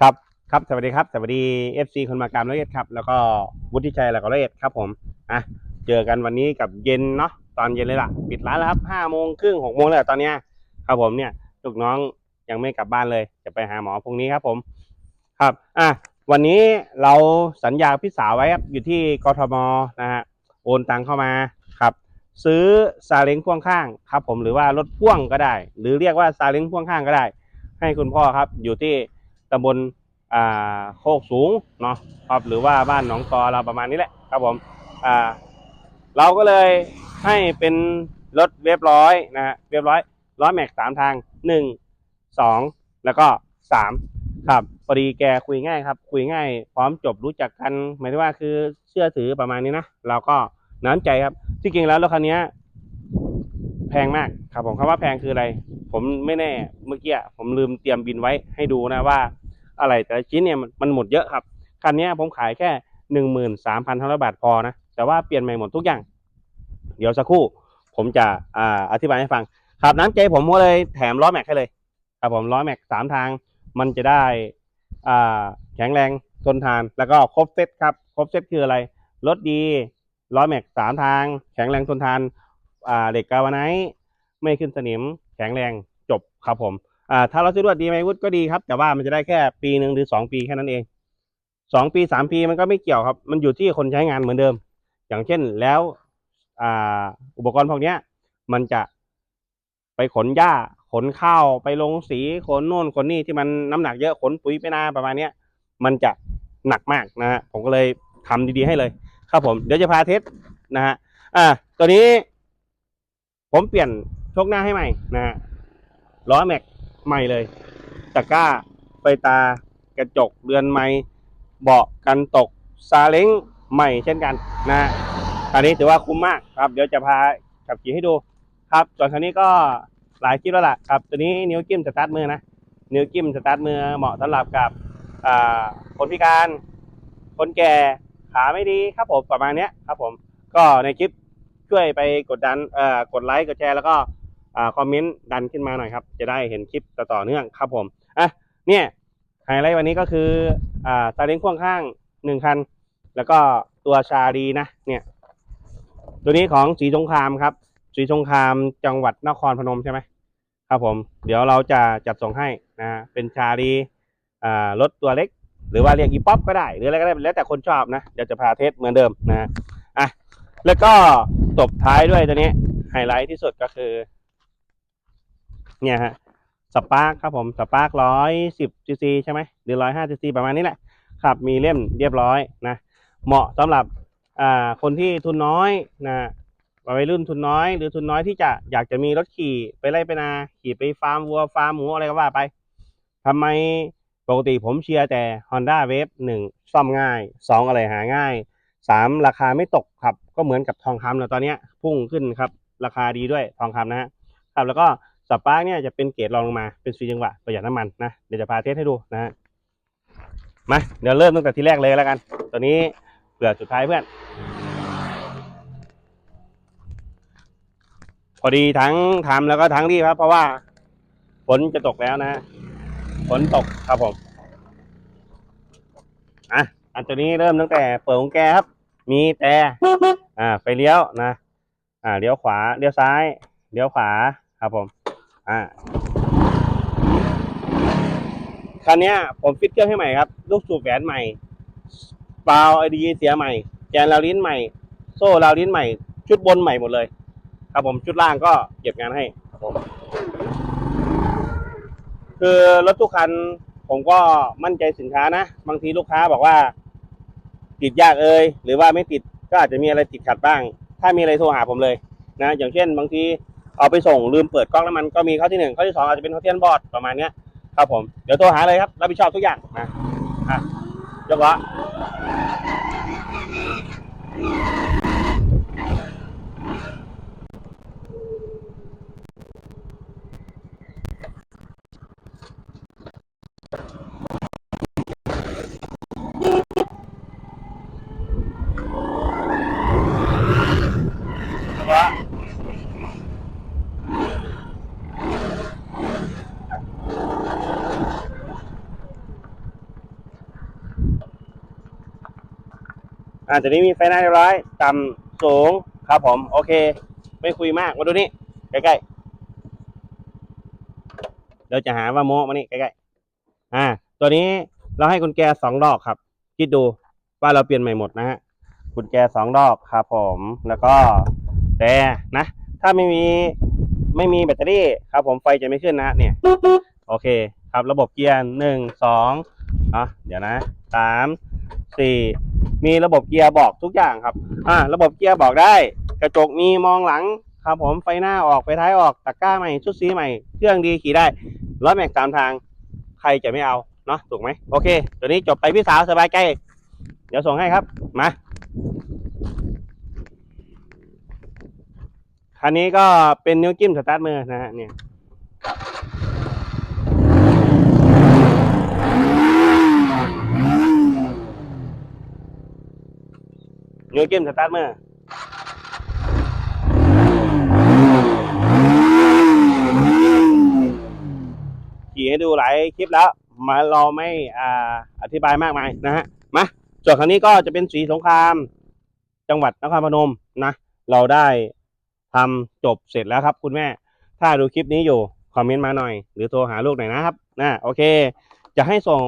ครับครับสวัสดีครับสวัสดี FC คนมากรรมร้อยเอ็ดครับ แล้วก็วุฒิชัยแล้วก็ร้อยเอ็ดครับผมอะเจอกันวันนี้กับเย็นเนาะตอนเย็นเลยล่ะปิดร้านแล้วครับห้าโมงครึ่งหกโมงแล้วตอนเนี้ยครับผมเนี่ยลูกน้องยังไม่กลับบ้านเลย จะไปหาหมอพรุ่งนี้ครับผมครับอะวันนี้เราสัญญาพี่สาวไว้ครับอยู่ที่กทมนะฮะโอนตังเข้ามาครับ ซื้อซาเล้งพ่วงข้างครับ ผมหรือว่ารถพ่วงก็ได้ หรือเรียกว่าซาเล้งพ่วงข้างก็ได้ ให้คุณพ่อครับอยู่ที่ำบลโคกสูงเนาะครับหรือว่าบ้านหนองตอเราประมาณนี้แหละครับผมเราก็เลยให้เป็นรถเรียบร้อยนะฮะเรียบร้อยร้อยแม็กสามทางหนึ่งสองแล้วก็สามครับพอดีแกคุยง่ายครับคุยง่าย พร้อมจบรู้จักกันหมายถึงว่าคือเชื่อถือประมาณนี้นะเราก็น้ำใจครับ ที่จริงแล้วรถคันนี้แพงมากครับผมคำว่าแพงคืออะไร ผมไม่แน่เมื่อกี้ผมลืมเตรียมบินไว้ให้ดูนะว่า อะไรแต่ละชิ้นเนี่ยมันหมดเยอะครับคันนี้ผมขายแค่หนึ่งหมื่นสามพันห้าร้อยบาทพอนะแต่ว่าเปลี่ยนใหม่หมดทุกอย่าง เดี๋ยวสักครู่ผมจะอ่าอธิบายให้ฟังครับน้ำใจผมก็เลยแถมล้อแม็กให้เลยครับผมล้อแม็กสามทางมันจะได้อ่าแข็งแรงทนทาน แล้วก็ครบเซตครับครบเซตคืออะไรรถดีล้อแม็กสามทาง แข็งแรงทนทานอ่าเหล็กกาวไนท์ไม่ขึ้นสนิมแข็งแรงจบครับผม อ่าถ้าเราซื้อรวดดีไหมวุฒิก็ดีครับ แต่ว่ามันจะได้แค่ปีหนึ่งหรือสองปีแค่นั้นเองสองปีสามปีมันก็ไม่เกี่ยวครับ มันอยู่ที่คนใช้งานเหมือนเดิม อย่างเช่นแล้วอ่าอุปกรณ์พวกนี้มันจะไปขนหญ้าขนข้าวไปลงสีขนโน่นขนนี่ที่มันน้ำหนักเยอะขนปุ๋ยไปนาประมาณเนี้ยมันจะหนักมากนะฮะผมก็เลยทำดีๆให้เลย ครับผมเดี๋ยวจะพาเทสนะฮะอ่าตัวนี้ ผมเปลี่ยนโชคหน้าให้ใหม่นะฮะล้อแม็ก ใหม่เลยตะกร้าไฟตากระจกเรือนไม้เบาะกันตกซาเล้งใหม่เช่นกันนะฮะอันนี้ถือว่าคุ้มมากครับ เดี๋ยวจะพาขับขี่ให้ดูครับส่วนคันนี้ก็หลายคลิปแล้วล่ะครับ ตัวนี้นิ้วจิ้มสตาร์ทมือนะนิ้วจิ้มสตาร์ทมือเหมาะสำหรับกับคนพิการ คนแก่ขาไม่ดีครับผมประมาณนี้ครับผมก็ในคลิปช่วยไปกดดันกดไลค์กดแชร์แล้วก็ คอมเมนต์ดันขึ้นมาหน่อยครับ จะได้เห็นคลิปต่อเนื่องครับผมอะเนี่ยไฮไลท์วันนี้ก็คืออ่าซาเล้งพ่วงข้างหนึ่งคัน แล้วก็ตัวชาดีนะเนี่ย ตัวนี้ของสีสงครามครับสีสงครามจังหวัดนครพนมใช่ไหมครับผม เดี๋ยวเราจะจัดส่งให้นะเป็นชาดีอ่ารถตัวเล็ก หรือว่าเรียกอีป๊อปก็ได้ หรืออะไรก็ได้แล้วแต่คนชอบนะเดี๋ยวจะพาเทสเหมือนเดิมนะฮะอะแล้วก็ตบท้ายด้วยตัวนี้ไฮไลท์ที่สุดก็คือ เนี่ยฮะสปาร์คครับผมสปาร์คร้อยสิบซีซีใช่ไหมหรือร้อยห้าซีซีประมาณนี้แหละครับมีเล่มเรียบร้อยนะเหมาะสำหรับอ่าคนที่ทุนน้อยนะวัยรุ่นทุนน้อย หรือทุนน้อยที่จะอยากจะมีรถขี่ไปไล่ไปนาขี่ไปฟาร์มวัวฟาร์มหมูอะไรก็ว่าไปทำไมปกติผมเชียร์แต่ Honda Wave หนึ่งซ่อมง่ายสองอะไรหาง่ายสามราคาไม่ตกครับ ก็เหมือนกับทองคำแล้วตอนนี้พุ่งขึ้นครับ ราคาดีด้วยทองคำนะฮะครับแล้วก็ สปาร์กเนี่ยจะเป็นเกรดรองลงมาเป็นสีจังหวะประหยัดน้ำมันนะเดี๋ยวจะพาเทสให้ดูนะฮะมาเดี๋ยวเริ่มตั้งแต่ที่แรกเลยแล้วกัน ตัวนี้เผื่อสุดท้ายเพื่อน พอดีทั้งทำแล้วก็ทั้งรีบครับ เพราะว่าฝนจะตกแล้วนะฮะฝนตกครับผมอะอันตัวนี้เริ่มตั้งแต่เปิดของแกครับ มีแต่อ่าไฟเลี้ยวนะ อ่าเลี้ยวขวาเลี้ยวซ้ายเลี้ยวขวาครับผม อ่าคันนี้ผมฟิตเครื่องให้ใหม่ครับ ลูกสูบแหวนใหม่เปล่าไอดีเสียใหม่ แกนราวลิ้นใหม่ โซ่ราวลิ้นใหม่ ชุดบนใหม่หมดเลย ครับผมชุดล่างก็เก็บงานให้ครับผมคือรถทุกคันผมก็มั่นใจสินค้านะ บางทีลูกค้าบอกว่า ติดยากเอ่ยหรือว่าไม่ติดก็อาจจะมีอะไรติดขัดบ้าง ถ้ามีอะไรโทรหาผมเลย นะ อย่างเช่น บางที เอาไปส่งลืมเปิดกล้องน้ำมันก็มีข้อที่หนึ่งข้อที่สองอาจจะเป็นข้อเทียนบอร์ดประมาณเนี้ยครับผมเดี๋ยวโทรหาเลยครับรับผิดชอบทุกอย่างนะอะยกล้อ อ่าตัวนี้มีไฟหน้าเรียบร้อย ต่ำสูงครับผม โอเค ไม่คุยมาก มาดูนี่ ใกล้ๆ เดี๋ยวจะหาว่าโมมานี่ ใกล้ๆ อ่า ตัวนี้เราให้กุญแจสองดอกครับ คิดดูว่าเราเปลี่ยนใหม่หมดนะฮะ กุญแจสองดอกครับผม แล้วก็แต่นะ ถ้าไม่มีไม่มีแบตเตอรี่ครับผมไฟจะไม่ขึ้นนะเนี่ย โอเคครับระบบเกียร์หนึ่งสองอะเดี๋ยวนะสามสี่ มีระบบเกียร์บอกทุกอย่างครับ อ่า ระบบเกียร์บอกได้ กระจกมีมองหลังครับผมไฟหน้าออกไฟท้ายออกตะกร้าใหม่ชุดสีใหม่ เครื่องดีขี่ได้ร้อยแม็กสามทาง ใครจะไม่เอาเนาะถูกไหมโอเค ตัวนี้จบไปพี่สาวสบายใจ เดี๋ยวส่งให้ครับ มาคันนี้ก็เป็นนิ้วจิ้มสตาร์ทมือนะฮะเนี่ย นิ้วจิ้มสตาร์ทมือขี่ให้ดูหลายคลิปแล้ว มาเราไม่อ่าอธิบายมากมายนะฮะมาส่วนครั้งนี้ก็จะเป็นสีสงคราม จังหวัดนครพนมนะ เราได้ทำจบเสร็จแล้วครับ คุณแม่ ถ้าดูคลิปนี้อยู่คอมเมนต์มาหน่อย หรือโทรหาลูกหน่อยนะครับนะโอเค จะให้ส่ง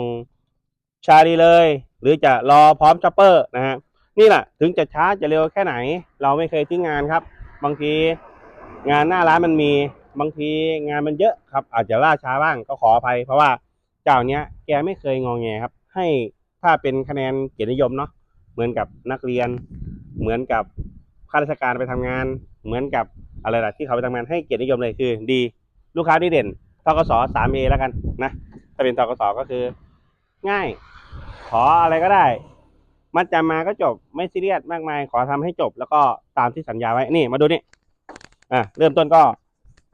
ชาลีเลย หรือจะรอพร้อมช็อปเปอร์นะฮะ นี่แหละถึงจะช้าจะเร็วแค่ไหน เราไม่เคยทิ้งงานครับ บางทีงานหน้าร้านมันมี บางทีงานมันเยอะครับ อาจจะล่าช้าบ้างก็ขออภัย เพราะว่าเจ้าเนี้ยแกไม่เคยงองแงครับ ให้ถ้าเป็นคะแนนเกียรตินิยมเนาะเหมือนกับนักเรียน เหมือนกับข้าราชการไปทำงาน เหมือนกับอะไรล่ะที่เขาไปทำงานให้เกียรตินิยมเลยคือ ดีลูกค้าที่เด่นทกสสามเอแล้วกันนะถ้าเป็นทกสก็คือ ง่าย ขออะไรก็ได้ มัดจำมาก็จบไม่ซีเรียสมากมาย ขอทำให้จบ แล้วก็ตามที่สัญญาไว้นี่มาดูนี่อะเริ่มต้นก็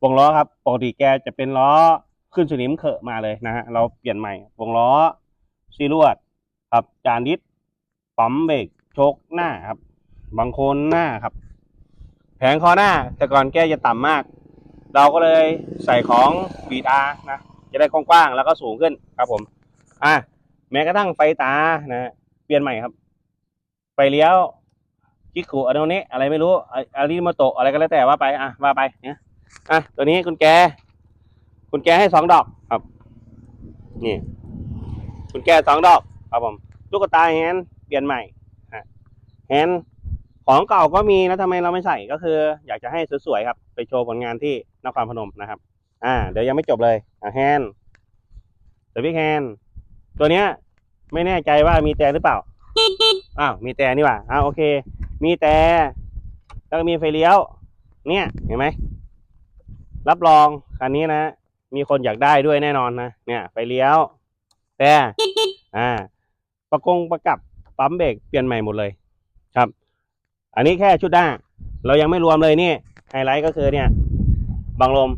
วงล้อครับปกติแกจะเป็นล้อขึ้นสนิมเขอะมาเลยนะฮะเราเปลี่ยนใหม่วงล้อซีลวดครับจานดิสปั๊มเบรกโชคหน้าครับ บางคนหน้าครับ แผงคอหน้า แต่ก่อนแกจะต่ำมาก เราก็เลยใส่ของบีดานะจะได้กว้างๆแล้วก็สูงขึ้นครับผม อะแม้กระทั่งไฟตานะฮะเปลี่ยนใหม่ครับ ไฟเลี้ยวจิคุอะโนเนะอะไรไม่รู้อะอาริโมโตะอะไรก็แล้วแต่ว่าไปอะว่าไปเนี่ยอะตัวนี้คุณแกคุณแกให้สองดอกครับ นี่คุณแกสองดอกครับผมลูกตาแฮนเปลี่ยนใหม่ฮะแฮนของเก่าก็มีแล้วทำไมเราไม่ใส่ก็คือ อยากจะให้สวยๆครับ ไปโชว์ผลงานที่นครพนมนะครับ อ่า เดี๋ยวยังไม่จบเลยแฮนด์เดวิกแฮนตัวเนี้ย ไม่แน่ใจว่ามีแต่หรือเปล่า อ้าวมีแต่นี่หว่าอ้าวโอเค มีแต่แล้วก็มีไฟเลี้ยว เนี่ยเห็นไหมรับรองคันนี้นะมีคนอยากได้ด้วยแน่นอนนะเนี่ย ไฟเลี้ยว แต่อ่า ประกงประกับปั๊มเบรกเปลี่ยนใหม่หมดเลยครับ อันนี้แค่ชุดหน้า เรายังไม่รวมเลยนี่ไฮไลท์ก็คือเนี่ยบังลม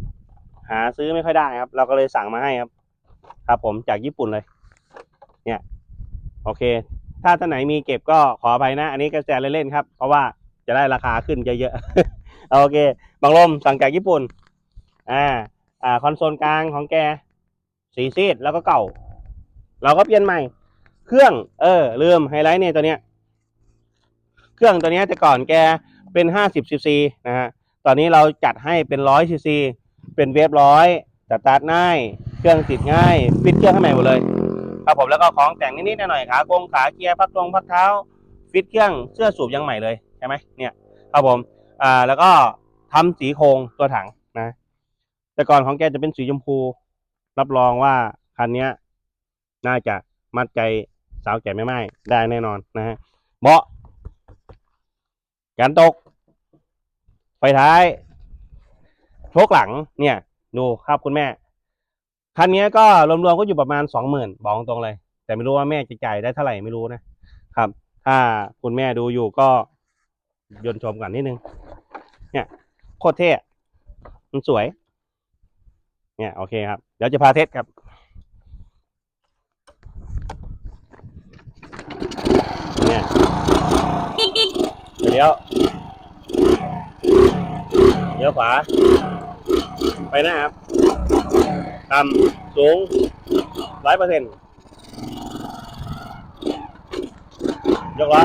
หาซื้อไม่ค่อยได้ครับ เราก็เลยสั่งมาให้ครับ ครับผมจากญี่ปุ่นเลย เนี่ย โอเค ถ้าท่านไหนมีเก็บก็ขออภัยนะ อันนี้ก็แจกเล่นๆครับ เพราะว่าจะได้ราคาขึ้นเยอะๆโอเคบังลมสั่งจากญี่ปุ่น อ่า อ่า คอนโซลกลางของแก สีซีดแล้วก็เก่า เราก็เปลี่ยนใหม่ เครื่อง เออลืมไฮไลท์เนี่ยตัวเนี้ย เครื่องตัวเนี้ยแต่ก่อนแกเป็นห้าสิบซีซีนะฮะ ตอนนี้เราจัดให้เป็นร้อยซีซี เป็นเวฟร้อยสตาร์ทง่าย เครื่องติดง่ายฟิตเครื่องให้ใหม่หมดเลย ครับผมแล้วก็ของแต่งนิดๆหน่อยๆขากงขาเกียร์พักตรงพักเท้า ฟิตเครื่องเสื้อสูบยังใหม่เลยใช่ไหมเนี่ยครับผมอ่าแล้วก็ทำสีโครงตัวถังนะ แต่ก่อนของแกจะเป็นสีชมพู รับรองว่าคันนี้น่าจะมัดใจสาวแก่ไม่ไม้ได้แน่นอนนะฮะเบาะกันตก ไฟท้ายโชกหลังเนี่ย ดูครับคุณแม่ คันนี้ก็รวมๆก็อยู่ประมาณสองหมื่นบอกตรงเลย แต่ไม่รู้ว่าแม่จะจ่ายได้เท่าไหร่ไม่รู้นะครับ ถ้าคุณแม่ดูอยู่ก็ยนชมกันนิดนึง เนี่ยโคตรเท่มันสวย เนี่ยโอเคครับ เดี๋ยวจะพาเทสครับเนี่ยเดี๋ยวเดี๋ยวขวา ไปน้าครับ ต่ำสูงร้อยเปอร์เซ็นต์ยกละ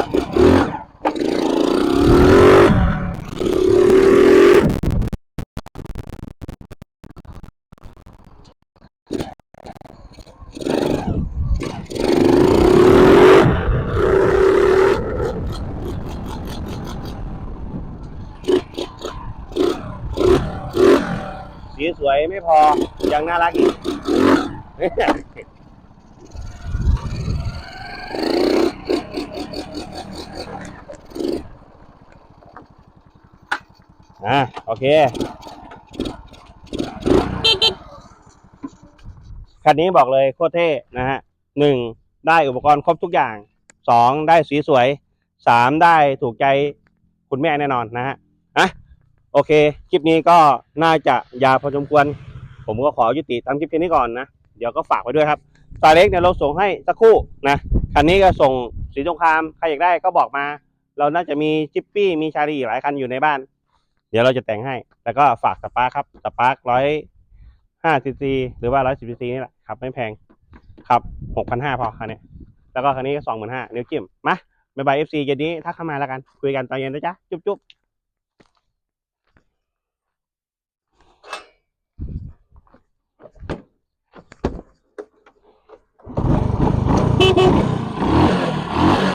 สีสวยไม่พอ ยังน่ารักอีกอะโอเค คันนี้บอกเลยโคตรเท่นะฮะหนึ่งได้อุปกรณ์ครบทุกอย่างสองได้สีสวยสามได้ถูกใจคุณแม่แน่นอนนะฮะอะโอเค คลิปนี้ก็น่าจะยาวพอสมควร ผมก็ขอยุติทำคลิปแค่นี้ก่อนนะ เดี๋ยวก็ฝากไว้ด้วยครับซาเล็กเนี่ยเราส่งให้สักคู่นะ คันนี้ก็ส่งสีสงคราม ใครอยากได้ก็บอกมา เราน่าจะมีจิปปี้ มีชาลีหลายคันอยู่ในบ้าน เดี๋ยวเราจะแต่งให้ แล้วก็ฝากสปาร์คครับ สปาร์คร้อยห้าซีซีหรือว่าร้อยสิบซีซีนี่แหละครับ ไม่แพงครับหกพันห้าพอคันนี้ แล้วก็คันนี้ก็สองหมื่นห้านิ้วจิ้ม มาบายบายเอฟซีเย็นนี้ทักเข้ามาแล้วกัน คุยกันตอนเย็นนะจ๊ะ จุ๊บจุ๊บ